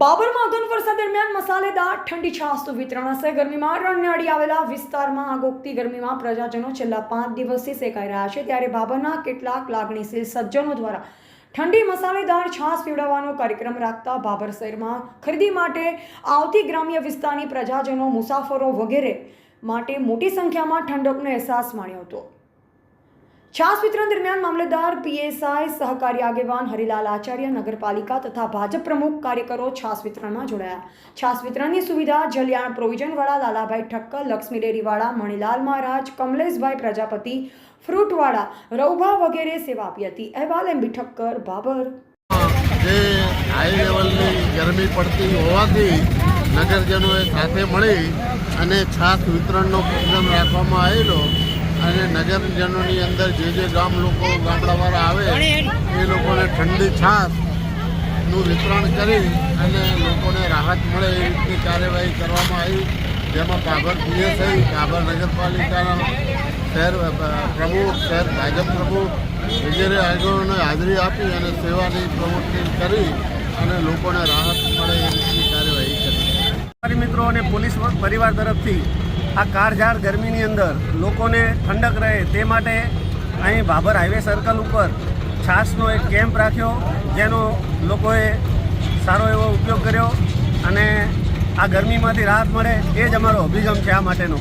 બાબરમાં અગન વરસાદ દરમિયાન મસાલેદાર ઠંડી છાસનું વિતરણ હશે. ગરમીમાં રણનાળી આવેલા વિસ્તારમાં આગોગતી ગરમીમાં પ્રજાજનો છેલ્લા પાંચ દિવસથી સેકાઈ રહ્યા છે. ત્યારે બાબરના કેટલાક લાગણીશીલ સજ્જનો દ્વારા ઠંડી મસાલેદાર છાશ પીવડાવવાનો કાર્યક્રમ રાખતા બાબર શહેરમાં ખરીદી માટે આવતી ગ્રામ્ય વિસ્તારની પ્રજાજનો મુસાફરો વગેરે માટે મોટી સંખ્યામાં ઠંડકનો અહેસાસ માણ્યો હતો. છાસ વિતરણ દરમિયાન મામલેદાર પીએસઆઈ સહકારી આગેવાન હરિલાલ આચાર્ય, નગરપાલિકા તથા ભાજપ પ્રમુખ કાર્યકરો છાસ વિતરણમાં જોડાયા. છાસ વિતરણની સુવિધા જલિયાણ પ્રોવિઝનવાળા લાલાભાઈ ઠક્કર, લક્ષ્મી ડેરીવાળા મણિલાલ મહારાજ, કમલેશભાઈ પ્રજાપતિ, ફ્રૂટવાળા રૌભા વગેરે સેવા આપી હતી. અહેવાલ એમ બી ઠક્કર બાબર ગરમી પડતી હોવાથી નગરજનોએ સાથે મળી અને છાસ વિતરણનો પ્રોગ્રામ રાખવામાં આવેલો અને નગરજનોની અંદર જે જે ગામ લોકો ગામડાવાળા આવે, એ લોકોને ઠંડી છાશનું વિતરણ કરી અને લોકોને રાહત મળે એ રીતની કાર્યવાહી કરવામાં આવી. જેમાં કાબર પીએસઆઈ કાબર નગરપાલિકાના શહેર પ્રમુખ, શહેર ભાજપ પ્રમુખ વગેરે આગળને હાજરી આપી અને સેવાની પ્રવૃત્તિ કરી અને લોકોને રાહત મળે એ રીતની કાર્યવાહી કરી. મિત્રો અને પોલીસ પરિવાર તરફથી આ કાળઝાળ ગરમીની અંદર લોકોને ઠંડક રહે તે માટે અહીં ભાભર હાઈવે સર્કલ ઉપર છાશનો એક કેમ્પ રાખ્યો, જેનો લોકોએ સારો એવો ઉપયોગ કર્યો અને આ ગરમીમાંથી રાહત મળે એ જ અમારો અભિગમ છે આ માટેનો.